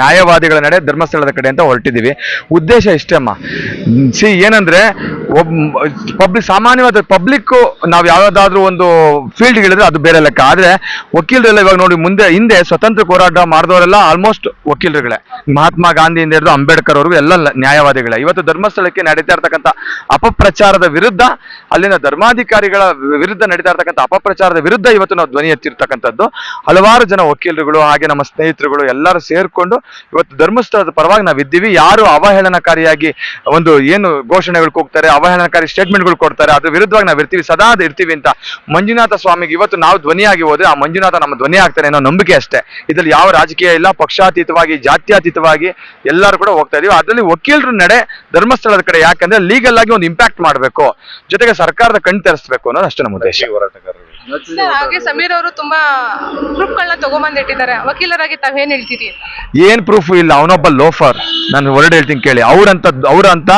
ನ್ಯಾಯವಾದಿಗಳ ನಡೆ ಧರ್ಮಸ್ಥಳದ ಕಡೆ ಅಂತ ಹೊರಟಿದ್ದೀವಿ. ಉದ್ದೇಶ ಇಷ್ಟೇ ಅಮ್ಮ. ಸಿ, ಏನಂದ್ರೆ, ಒಬ್, ಪಬ್ಲಿಕ್, ಸಾಮಾನ್ಯವಾದ ಪಬ್ಲಿಕ್ ನಾವು ಯಾವ್ದಾದ್ರು ಒಂದು ಫೀಲ್ಡ್ ಹೇಳಿದ್ರೆ ಅದು ಬೇರೆ ಲೆಕ್ಕ. ಆದ್ರೆ ವಕೀಲರೆಲ್ಲ ಇವಾಗ ನೋಡಿ ಮುಂದೆ, ಹಿಂದೆ ಸ್ವತಂತ್ರ ಹೋರಾಟ ಮಾಡಿದವರೆಲ್ಲ ಆಲ್ಮೋಸ್ಟ್ ವಕೀಲರುಗಳೇ. ಮಹಾತ್ಮ ಗಾಂಧಿಯಿಂದ ಹಿಡಿದು ಅಂಬೇಡ್ಕರ್ ಅವ್ರಿಗೂ ಎಲ್ಲ ನ್ಯಾಯವಾದಿಗಳೇ. ಇವತ್ತು ಧರ್ಮಸ್ಥಳಕ್ಕೆ ನಡೀತಾ ಇರ್ತಕ್ಕಂಥ ಅಪಪ್ರಚಾರದ ವಿರುದ್ಧ, ಅಲ್ಲಿನ ಧರ್ಮಾಧಿಕಾರಿಗಳ ವಿರುದ್ಧ ನಡೀತಾ ಇರ್ತಕ್ಕಂಥ ಅಪಪ್ರಚಾರದ ವಿರುದ್ಧ ಇವತ್ತು ನಾವು ಧ್ವನಿ ಎತ್ತಿರ್ತಕ್ಕಂಥದ್ದು. ಹಲವಾರು ಜನ ವಕೀಲರುಗಳು, ಹಾಗೆ ನಮ್ಮ ಸ್ನೇಹಿತರುಗಳು ಎಲ್ಲರೂ ಸೇರ್ಕೊಂಡು ಇವತ್ತು ಧರ್ಮಸ್ಥಳದ ಪರವಾಗಿ ನಾವು ಇದ್ದೀವಿ. ಯಾರು ಅವಹೇಳನಕಾರಿಯಾಗಿ ಒಂದು ಏನು ಘೋಷಣೆಗಳು ಕೂಗ್ತಾರೆ, ಅವಹೇಳನಕಾರಿ ಸ್ಟೇಟ್ಮೆಂಟ್ಗಳು ಕೊಡ್ತಾರೆ, ಅದ್ರ ವಿರುದ್ಧವಾಗಿ ನಾವು ಇರ್ತೀವಿ ಸದಾ ಇರ್ತೀವಿ ಅಂತ ಮಂಜುನಾಥ ಸ್ವಾಮಿಗೆ ಇವತ್ತು ನಾವು ಧ್ವನಿಯಾಗಿ ಹೋದ್ರೆ ಆ ಮಂಜುನಾಥ ನಮ್ಮ ಧ್ವನಿ ಆಗ್ತಾರೆ ಅನ್ನೋ ನಂಬಿಕೆ ಅಷ್ಟೇ. ಇದ್ರಲ್ಲಿ ಯಾವ ರಾಜಕೀಯ ಇಲ್ಲ, ಪಕ್ಷಾತೀತವಾಗಿ, ಜಾತ್ಯತೀತವಾಗಿ ಎಲ್ಲರೂ ಕೂಡ ಹೋಗ್ತಾ ಇದೀವಿ. ಅದರಲ್ಲಿ ವಕೀಲರು ನಡೆ ಧರ್ಮಸ್ಥಳದ ಕಡೆ ಯಾಕಂದ್ರೆ ಲೀಗಲ್ ಆಗಿ ಒಂದು ಇಂಪ್ಯಾಕ್ಟ್ ಮಾಡಬೇಕು. ಜೊತೆಗೆ ಸರ್ಕಾರದ ಕಣ್ ತರಿಸಬೇಕು ಅನ್ನೋದು ಅಷ್ಟೇ ನಮ್ಮ ಉದ್ದೇಶ. ಸರ್ ಹಾಗೆ ಸಮೀರ್ ಅವರು ತುಂಬಾ ಪ್ರೂಫ್ಗಳನ್ನ ತಗೊಂಬಂದ್ ಇಟ್ಟಿದ್ದಾರೆ ವಕೀಲರಾಗಿ ತಾವೇನ್ ಹೇಳ್ತೀರಿ? ಏನ್ ಪ್ರೂಫ್ ಇಲ್ಲ ಅವನೊಬ್ಬ ಲೋಫರ್ ನಾನು ಹೊರಡೆ ಹೇಳ್ತೀನಿ ಕೇಳಿ. ಅವ್ರಂತ ಅವ್ರಂತ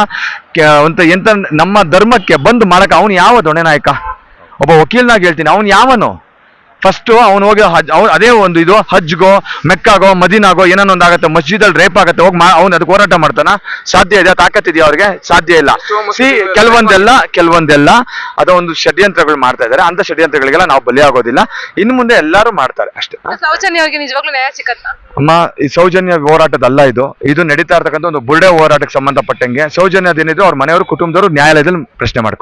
ಕೆ- ಅಂತ ಎಂತ ನಮ್ಮ ಧರ್ಮಕ್ಕೆ ಬಂದು ಮಾಡಕ ಅವನು ಯಾವ ದೊಣೆ ನಾಯಕ? ಒಬ್ಬ ವಕೀಲ್ನಾಗ ಹೇಳ್ತೀನಿ. ಅವನು ಯಾವನು? ಫಸ್ಟ್ ಅವನು ಹೋಗಿ ಹಜ್ ಅವ್ನು ಅದೇ ಒಂದು ಇದು ಹಜ್ಗೋ ಮೆಕ್ಕಾಗೋ ಮದೀನಾಗೋ ಏನೋ ಒಂದು ಆಗತ್ತೆ ಮಸ್ಜಿದಲ್ಲಿ ರೇಪ್ ಆಗತ್ತೆ ಹೋಗಿ ಅವ್ನು ಅದಕ್ಕೆ ಹೋರಾಟ ಮಾಡ್ತಾನ. ಸಾಧ್ಯ ಇದೆ ತಾಕತ್ತಿದೆಯಾ ಅವ್ರಿಗೆ? ಸಾಧ್ಯ ಇಲ್ಲ. ಸಿ ಕೆಲವೊಂದೆಲ್ಲ ಕೆಲವೊಂದೆಲ್ಲ ಅದೊಂದು ಷಡ್ಯಂತ್ರಗಳು ಮಾಡ್ತಾ ಇದ್ದಾರೆ ಅಂತ ಷಡ್ಯಂತ್ರಗಳಿಗೆಲ್ಲ ನಾವು ಬಲಿಯಾಗೋದಿಲ್ಲ ಇನ್ನು ಮುಂದೆ ಎಲ್ಲರೂ ಮಾಡ್ತಾರೆ ಅಷ್ಟೇ. ಸೌಜನ್ಯ ಅವ್ರಿಗೆ ನಿಜವಾಗ್ಲೂ ನ್ಯಾಯ ಸಿಕ್ಕತ್ತಾ? ಅಮ್ಮ ಈ ಸೌಜನ್ಯ ಹೋರಾಟದಲ್ಲ ಇದು. ಇದು ನಡೀತಾ ಇರ್ತಕ್ಕಂಥ ಒಂದು ಬುರ್ಡೆ ಹೋರಾಟಕ್ಕೆ ಸಂಬಂಧಪಟ್ಟಂಗೆ ಸೌಜನ್ಯದೇನಿದ್ರು ಅವ್ರ ಮನೆಯವರು ಕುಟುಂಬದವರು ನ್ಯಾಯಾಲಯದಲ್ಲಿ ಪ್ರಶ್ನೆ ಮಾಡ್ಕೊಂಡು